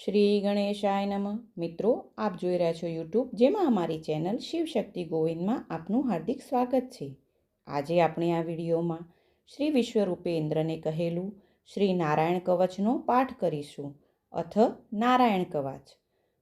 શ્રી ગણેશાય નમઃ. મિત્રો, આપ જોઈ રહ્યા છો યુટ્યુબ જેમાં અમારી ચેનલ શિવશક્તિ ગોવિંદમાં આપનું હાર્દિક સ્વાગત છે. આજે આપણે આ વિડીયોમાં શ્રી વિશ્વરૂપે ઇન્દ્રને કહેલું શ્રી નારાયણ કવચનો પાઠ કરીશું. અથ નારાયણ કવચ.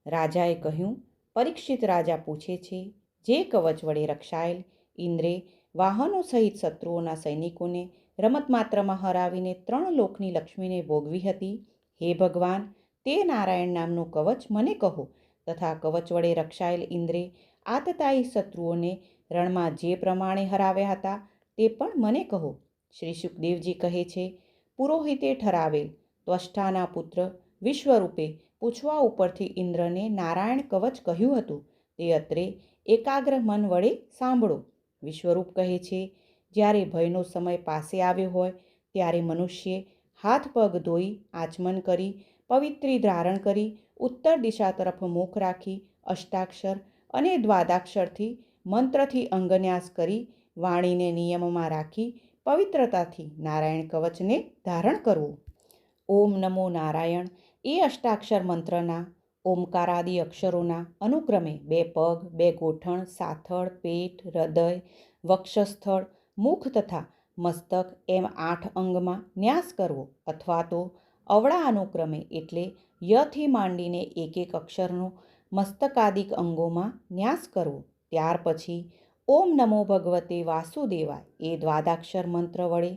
રાજાએ કહ્યું, પરીક્ષિત રાજા પૂછે છે, જે કવચ વડે રક્ષાયેલ ઇન્દ્રે વાહનો સહિત શત્રુઓના સૈનિકોને રમત માત્રમાં હરાવીને ત્રણ લોકની લક્ષ્મીને ભોગવી હતી. હે ભગવાન તે નારાયણ નામનું કવચ મને કહો. તથા કવચ વડે રક્ષાયેલ ઇન્દ્રે આતતાયી શત્રુઓને રણમાં જે પ્રમાણે હરાવ્યા હતા તે પણ મને કહો. શ્રી સુખદેવજી કહે છે, પુરોહિતે ઠરાવેલ, ત્વષ્ટાના પુત્ર, વિશ્વરૂપે પૂછવા ઉપરથી ઇન્દ્રને નારાયણ કવચ કહ્યું હતું. તે અત્રે એકાગ્ર મન વડે સાંભળો. વિશ્વરૂપ કહે છે, જ્યારે ભયનો સમય પાસે આવ્યો હોય, ત્યારે મનુષ્યે હાથ પગ ધોઈ, આચમન કરી પવિત્રી ધારણ કરી, ઉત્તર દિશા તરફ મુખ રાખી, અષ્ટાક્ષર અને દ્વાદાક્ષરથી મંત્રથી અંગન્યાસ કરી, વાણીને નિયમમાં રાખી, પવિત્રતાથી નારાયણ કવચને ધારણ કરવું. ઓમ નમો નારાયણ, એ અષ્ટાક્ષર મંત્રના, ઓમકારાદિ અક્ષરોના અનુક્રમે બે પગ, બે ગોઠણ, સાથળ, પેટ, હૃદય, વક્ષસ્થળ, મુખ તથા મસ્તક એમ આઠ અંગમાં ન્યાસ કરવો અથવા તો અવળા અનુક્રમે એટલે યથી માંડીને એક એક અક્ષરનો મસ્તકાદિક અંગોમાં ન્યાસ કરવો. ત્યાર પછી, ઓમ નમો ભગવતે વાસુદેવાય, એ દ્વાદાક્ષર મંત્ર વડે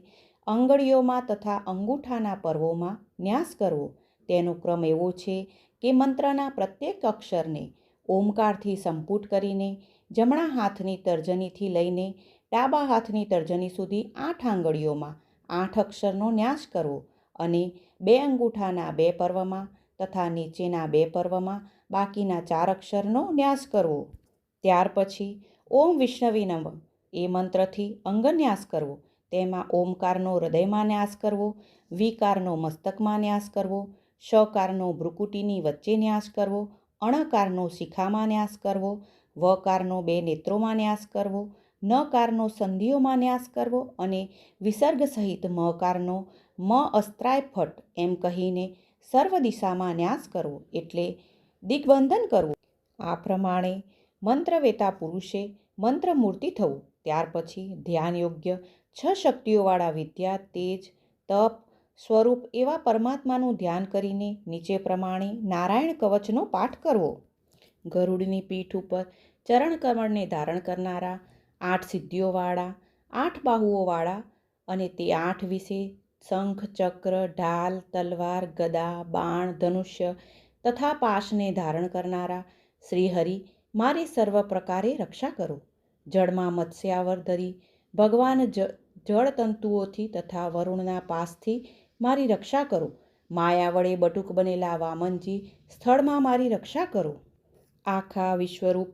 અંગળીઓમાં તથા અંગૂઠાના પર્વોમાં ન્યાસ કરવો. તેનો ક્રમ એવો છે કે મંત્રના પ્રત્યેક અક્ષરને ઓમકારથી સંપુટ કરીને, જમણા હાથની તર્જનીથી લઈને ડાબા હાથની તર્જની સુધી આઠ આંગળીઓમાં આઠ અક્ષરનો ન્યાસ કરવો અને બે અંગૂઠાના બે પર્વમાં તથા નીચેના બે પર્વમાં બાકીના ચાર અક્ષરનો ન્યાસ કરવો. ત્યાર પછી ઓમ વિષ્ણવી નમ. એ મંત્રથી અંગન્યાસ કરવો. તેમાં ઓમકારનો હૃદયમાં ન્યાસ કરવો, વિકારનો મસ્તકમાં ન્યાસ કરવો, શકારનો ભ્રુકુટીની વચ્ચે ન્યાસ કરવો, અણકારનો શિખામાં ન્યાસ કરવો, વકારનો બે નેત્રોમાં ન્યાસ કરવો નકારનો સંધિઓમાં ન્યાસ કરવો અને વિસર્ગ સહિત મકારનો મ અસ્ત્રાય ફટ એમ કહીને સર્વ દિશામાં ન્યાસ કરવો એટલે દિગ્બંધન કરવું. આ પ્રમાણે મંત્રવેતા પુરુષે મંત્રમૂર્તિ થવું. ત્યાર પછી ધ્યાન યોગ્ય છ શક્તિઓવાળા વિદ્યા, તેજ, તપ, સ્વરૂપ એવા પરમાત્માનું ધ્યાન કરીને નીચે પ્રમાણે નારાયણ કવચનો પાઠ કરવો. ગરુડની પીઠ ઉપર ચરણ કમળને ધારણ કરનારા આઠ સિદ્ધિઓવાળા, આઠ બાહુઓવાળા અને તે આઠ વિશે શંખ, ચક્ર, ઢાલ, તલવાર, ગદા, બાણ, ધનુષ્ય તથા પાશને ધારણ કરનારા શ્રીહરિ મારી સર્વ પ્રકારે રક્ષા કરો. જળમાં મત્સ્યાવર ધરી ભગવાન જ, જળતંતુઓથી તથા વરુણના પાસથી મારી રક્ષા કરો. માયા વડે બટુક બનેલા વામનજી સ્થળમાં મારી રક્ષા કરો. આખા વિશ્વરૂપ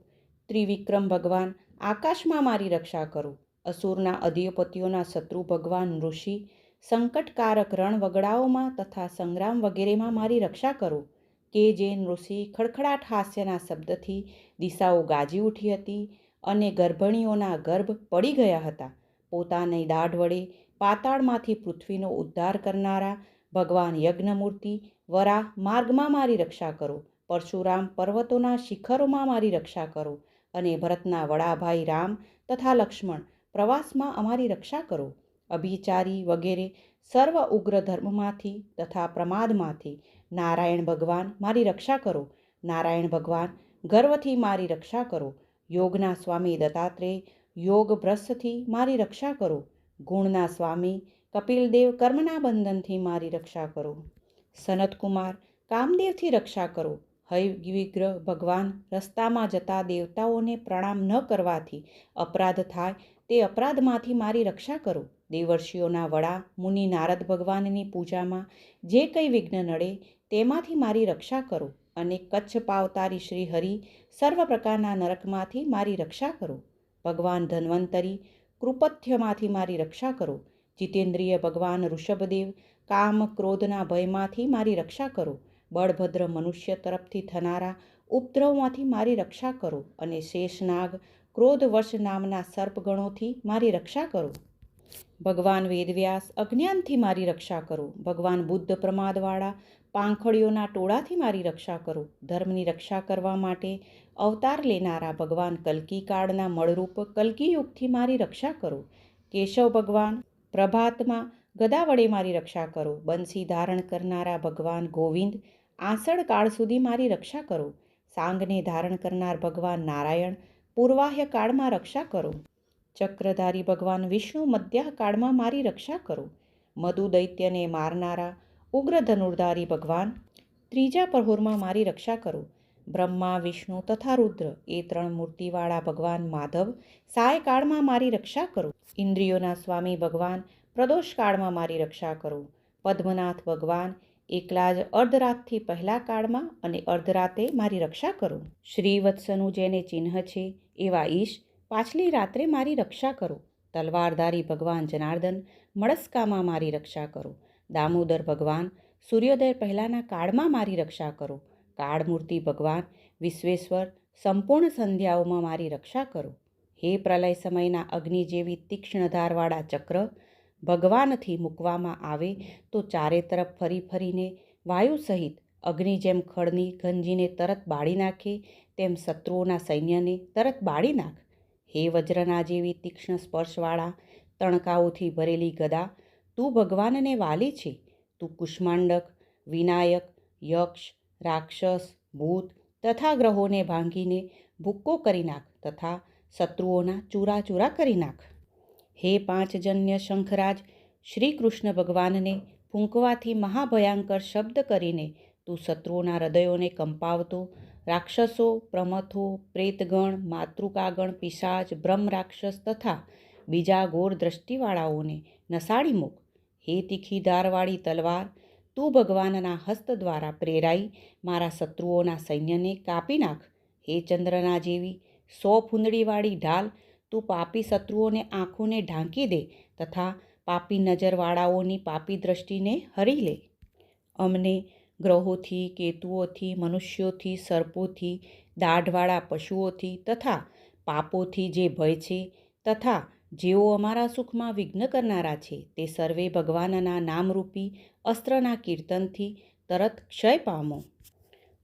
ત્રિવિક્રમ ભગવાન આકાશમાં મારી રક્ષા કરો. અસુરના અધિપતિઓના શત્રુ ભગવાન ઋષિ, સંકટકારક રણ વગડાઓમાં તથા સંગ્રામ વગેરેમાં મારી રક્ષા કરો. કે જે ઋષિ ખડખડાટ હાસ્યના શબ્દથી દિશાઓ ગાજી ઉઠી હતી અને ગર્ભણીઓના ગર્ભ પડી ગયા હતા. પોતાની દાઢ વડે પાતાળમાંથી પૃથ્વીનો ઉદ્ધાર કરનારા ભગવાન યજ્ઞમૂર્તિ વરા માર્ગમાં મારી રક્ષા કરો. પરશુરામ પર્વતોના શિખરોમાં મારી રક્ષા કરો. અને ભરતના વડાભાઈ રામ તથા લક્ષ્મણ, પ્રવાસમાં અમારી રક્ષા કરો. અભિચારી વગેરે સર્વ ઉગ્ર ધર્મમાંથી તથા પ્રમાદમાંથી નારાયણ ભગવાન મારી રક્ષા કરો. નારાયણ ભગવાન, ગર્વથી મારી રક્ષા કરો. યોગના સ્વામી દત્તાત્રેય, યોગ ભ્રષ્ટથી મારી રક્ષા કરો. ગુણના સ્વામી કપિલદેવ કર્મના બંધનથી મારી રક્ષા કરો. સનતકુમાર, કામદેવથી રક્ષા કરો. હૈ વિગ્રહ ભગવાન રસ્તામાં જતા દેવતાઓને પ્રણામ ન કરવાથી અપરાધ થાય તે અપરાધમાંથી મારી રક્ષા કરો. દેવર્ષિઓના વડા, મુનિ નારદ ભગવાનની પૂજામાં જે કંઈ વિઘ્ન નડે તેમાંથી મારી રક્ષા કરો અને કચ્છ પાવતારી શ્રી હરિ સર્વ પ્રકારના નરકમાંથી મારી રક્ષા કરો. ભગવાન ધન્વંતરી કૃપથ્યમાંથી મારી રક્ષા કરો. જીતેન્દ્રિય ભગવાન ઋષભદેવ કામ ક્રોધના ભયમાંથી મારી રક્ષા કરો. બળભદ્ર મનુષ્ય તરફથી થનારા ઉપદ્રવમાંથી મારી રક્ષા કરો અને શેષનાગ ક્રોધવશ નામના સર્પગણોથી મારી રક્ષા કરો. ભગવાન વેદવ્યાસ અજ્ઞાનથી મારી રક્ષા કરો. ભગવાન બુદ્ધ પ્રમાદવાળા પાંખડીઓના ટોળાથી મારી રક્ષા કરો. ધર્મની રક્ષા કરવા માટે અવતાર લેનારા ભગવાન કલ્કી કાળના મળરૂપ કલ્કીયુગથી મારી રક્ષા કરો. કેશવ ભગવાન પ્રભાતમાં ગદા વડે મારી રક્ષા કરો. બંસી ધારણ કરનારા ભગવાન ગોવિંદ આષાઢ કાળ સુધી મારી રક્ષા કરો. સાંગને ધારણ કરનાર ભગવાન નારાયણ પૂર્વાહ્ય કાળમાં રક્ષા કરો. ચક્રધારી ભગવાન વિષ્ણુ મધ્યાહ કાળમાં મારી રક્ષા કરો. મધુ દૈત્યને મારનારા ઉગ્ર ધનુર્ધારી ભગવાન ત્રીજા પ્રહોરમાં મારી રક્ષા કરો. બ્રહ્મા, વિષ્ણુ તથા રુદ્ર એ ત્રણ મૂર્તિવાળા ભગવાન માધવ સાયકાળમાં મારી રક્ષા કરો. ઇન્દ્રિયોના સ્વામી ભગવાન પ્રદોષ કાળમાં મારી રક્ષા કરો. પદ્મનાથ ભગવાન એકલા જ અર્ધરાતથી પહેલા કાળમાં અને અર્ધરાતે મારી રક્ષા કરો. શ્રીવત્સનું જેને ચિહ્ન છે, એવા ઈશ, પાછલી રાત્રે મારી રક્ષા કરો. તલવારધારી ભગવાન જનાર્દન, મળસ્કામાં મારી રક્ષા કરો. દામોદર ભગવાન, સૂર્યોદય પહેલાંના કાળમાં મારી રક્ષા કરો. કાળમૂર્તિ ભગવાન, વિશ્વેશ્વર, સંપૂર્ણ સંધ્યાઓમાં મારી રક્ષા કરો. હે પ્રલય સમયના અગ્નિ જેવી તીક્ષ્ણ ધારવાળા ચક્ર ભગવાનથી મૂકવામાં આવે તો ચારે તરફ ફરી ફરીને વાયુ સહિત અગ્નિ જેમ ખડની ગંજીને તરત બાળી નાખે, તેમ શત્રુઓના સૈન્યને તરત બાળી નાખ. હે વજ્રના જેવી તીક્ષ્ણ સ્પર્શવાળા, તણકાઓથી ભરેલી ગદા, તું ભગવાનને વાલી છે. તું કુષ્માંડક, વિનાયક, યક્ષ, રાક્ષસ, ભૂત તથા ગ્રહોને ભાંગીને ભૂક્કો કરી નાખ તથા શત્રુઓના ચૂરા ચૂરા કરી નાખ. હે પાંચજન્ય શંખરાજ શ્રી કૃષ્ણ ભગવાનને ફૂંકવાથી મહાભયંકર શબ્દ કરીને તું શત્રુઓના હૃદયોને કંપાવતો, રાક્ષસો, પ્રમથો, પ્રેતગણ, માતૃકાગણ, પિશાચ બ્રહ્મ રાક્ષસ તથા બીજા ગોર દ્રષ્ટિવાળાઓને નસાડી મૂક. હે તીખી ધારવાળી તલવાર, તું ભગવાનના હસ્ત દ્વારા પ્રેરાઈ, મારા શત્રુઓના સૈન્યને કાપી નાખ. હે ચંદ્રના જેવી સો ફૂંદડીવાળી ઢાલ તું પાપી શત્રુઓને આંખોને ઢાંકી દે તથા પાપી નજરવાળાઓની પાપી દ્રષ્ટિને હરી લે. અમને ગ્રહોથી, કેતુઓથી, મનુષ્યોથી, સર્પોથી, દાઢવાળા પશુઓથી તથા પાપોથી જે ભય છે તથા જેઓ અમારા સુખમાં વિઘ્ન કરનારા છે તે સર્વે ભગવાનના નામરૂપી અસ્ત્રના કીર્તનથી તરત ક્ષય પામો.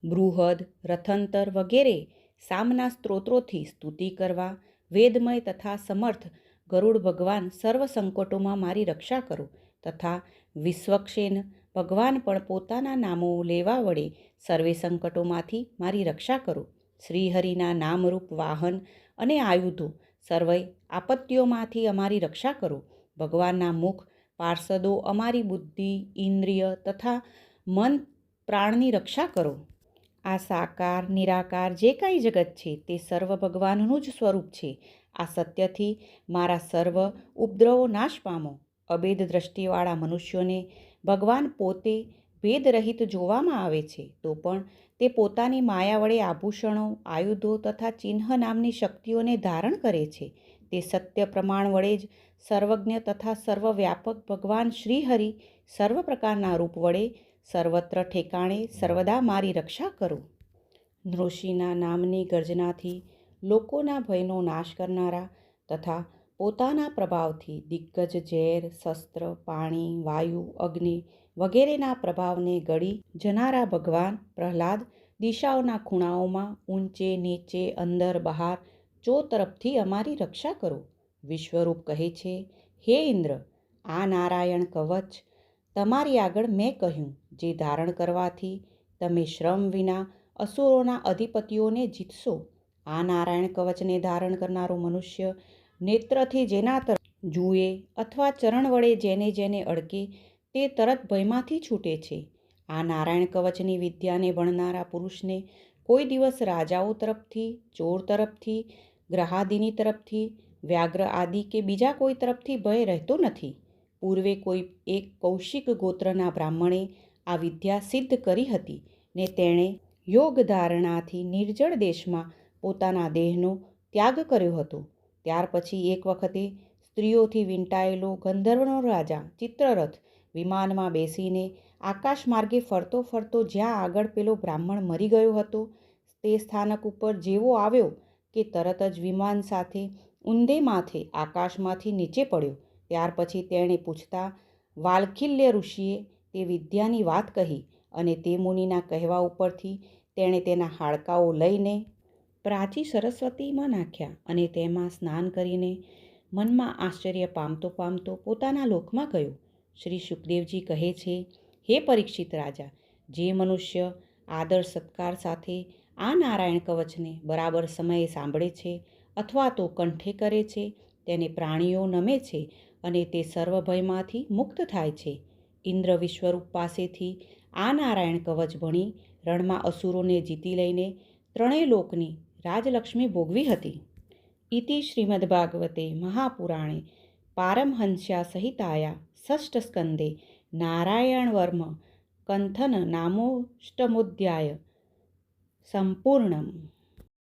બૃહદ, રથંતર વગેરે સામના સ્ત્રોત્રોથી સ્તુતિ કરવા વેદમય તથા સમર્થ ગરુડ ભગવાન સર્વ સંકટોમાં મારી રક્ષા કરો તથા વિશ્વક્ષેન ભગવાન પણ પોતાના નામો લેવા વડે સર્વે સંકટોમાંથી મારી રક્ષા કરો. શ્રીહરિના નામરૂપ વાહન અને આયુધો સર્વે આપત્તિઓમાંથી અમારી રક્ષા કરો. ભગવાનના મુખ પાર્ષદો અમારી બુદ્ધિ, ઇન્દ્રિય તથા મન પ્રાણની રક્ષા કરો. આ સાકાર, નિરાકાર જે કાંઈ જગત છે તે સર્વ ભગવાનનું જ સ્વરૂપ છે. આ સત્યથી મારા સર્વ ઉપદ્રવો નાશ પામો. અભેદ દ્રષ્ટિવાળા મનુષ્યોને ભગવાન પોતે ભેદરહિત જોવામાં આવે છે તો પણ તે પોતાની માયા વડે આભૂષણો, આયુધો તથા ચિહ્ન નામની શક્તિઓને ધારણ કરે છે. તે સત્ય પ્રમાણ વડે જ સર્વજ્ઞ તથા સર્વવ્યાપક ભગવાન શ્રીહરિ સર્વ પ્રકારના રૂપ વડે સર્વત્ર ઠેકાણે સર્વદા મારી રક્ષા કરો. નૃષિના નામની ગર્જનાથી લોકોના ભયનો નાશ કરનારા તથા પોતાના પ્રભાવથી દિગ્ગજ ઝેર, શસ્ત્ર, પાણી, વાયુ, અગ્નિ વગેરેના પ્રભાવને ગળી જનારા ભગવાન પ્રહલાદ દિશાઓના ખૂણાઓમાં ઊંચે નીચે, અંદર, બહાર ચો તરફથી અમારી રક્ષા કરો. વિશ્વરૂપ કહે છે, હે ઇન્દ્ર, આ નારાયણ કવચ તમારી આગળ મેં કહ્યું, જે ધારણ કરવાથી તમે શ્રમ વિના અસુરોના અધિપતિઓને જીતશો. આ નારાયણ કવચને ધારણ કરનારો મનુષ્ય નેત્રથી જેના તરફ જુએ અથવા ચરણ વડે જેને જેને અડકે તે તરત ભયમાંથી છૂટે છે. આ નારાયણ કવચની વિદ્યાને ભણનારા પુરુષને કોઈ દિવસ રાજાઓ તરફથી, ચોર તરફથી, ગ્રહાદિની તરફથી વ્યાઘ્ર આદિ કે બીજા કોઈ તરફથી ભય રહેતો નથી. પૂર્વે કોઈ એક કૌશિક ગોત્રના બ્રાહ્મણે આ વિદ્યા સિદ્ધ કરી હતી ને તેણે યોગ ધારણાથી નિર્જળ દેશમાં પોતાના દેહનો ત્યાગ કર્યો હતો. ત્યાર પછી એક વખતે સ્ત્રીઓથી વીંટાયેલો ગંધર્વનો રાજા ચિત્રરથ વિમાનમાં બેસીને આકાશ માર્ગે ફરતો ફરતો જ્યાં આગળ પેલો બ્રાહ્મણ મરી ગયો હતો તે સ્થાનક ઉપર જેવો આવ્યો કે તરત જ વિમાન સાથે ઊંધે માથે આકાશમાંથી નીચે પડ્યો. ત્યાર પછી તેણે પૂછતા, વાલખિલ્ય ઋષિએ તે વિદ્યાની વાત કહી અને તે મુનિના કહેવા ઉપરથી તેણે તેના હાડકાઓ લઈને પ્રાચી સરસ્વતીમાં નાખ્યા અને તેમાં સ્નાન કરીને મનમાં આશ્ચર્ય પામતો પામતો પોતાના લોકમાં ગયો. શ્રી સુખદેવજી કહે છે, હે પરીક્ષિત રાજા, જે મનુષ્ય આદર સત્કાર સાથે આ નારાયણ કવચને બરાબર સમયે સાંભળે છે અથવા તો કંઠે કરે છે, તેને પ્રાણીઓ નમે છે અને તે સર્વભયમાંથી મુક્ત થાય છે. ઇન્દ્ર વિશ્વરૂપ પાસેથી આ નારાયણ કવચ ભણી રણમાં અસુરોને જીતી લઈને ત્રણેય લોકની રાજલક્ષ્મી ભોગવી હતી. ઇતિ શ્રીમદ્ભાગવતે મહાપુરાણે પારમહંસ્યા સહિતાયા ષષ્ઠ સ્કંદે નારાયણવર્મ કંથન નામોષ્ટમોધ્યાય સંપૂર્ણમ